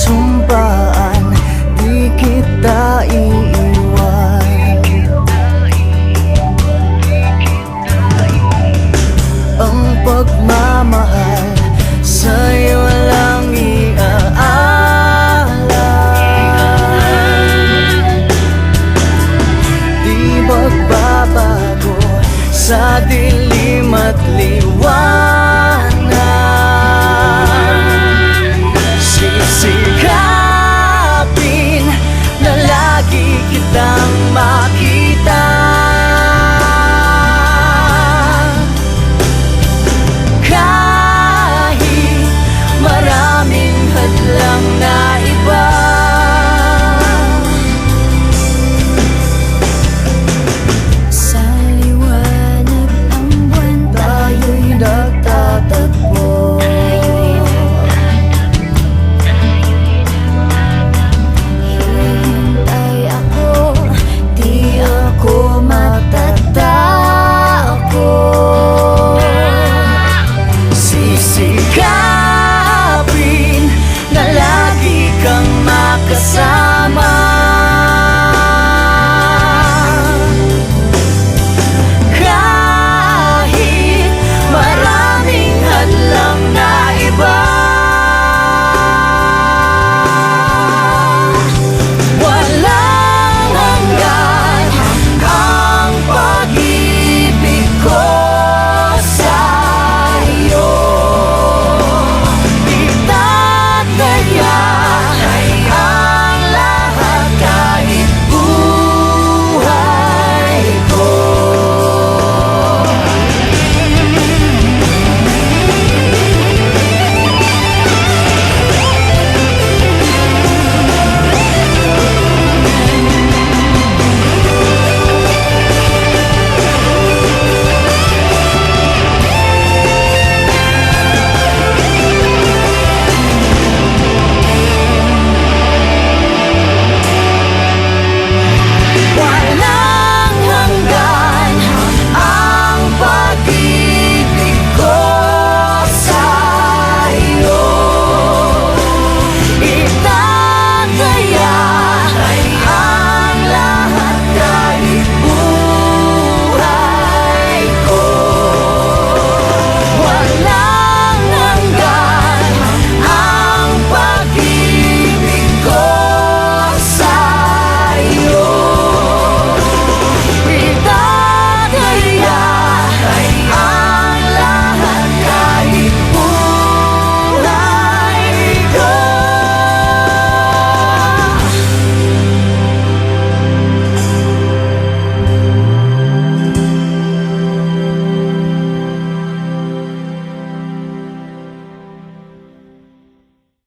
sumpaan Di kita iiwan. Ang pagmamahal sa'yo lang iaalan Di magbabago sa dilim at liwanag. 试试看。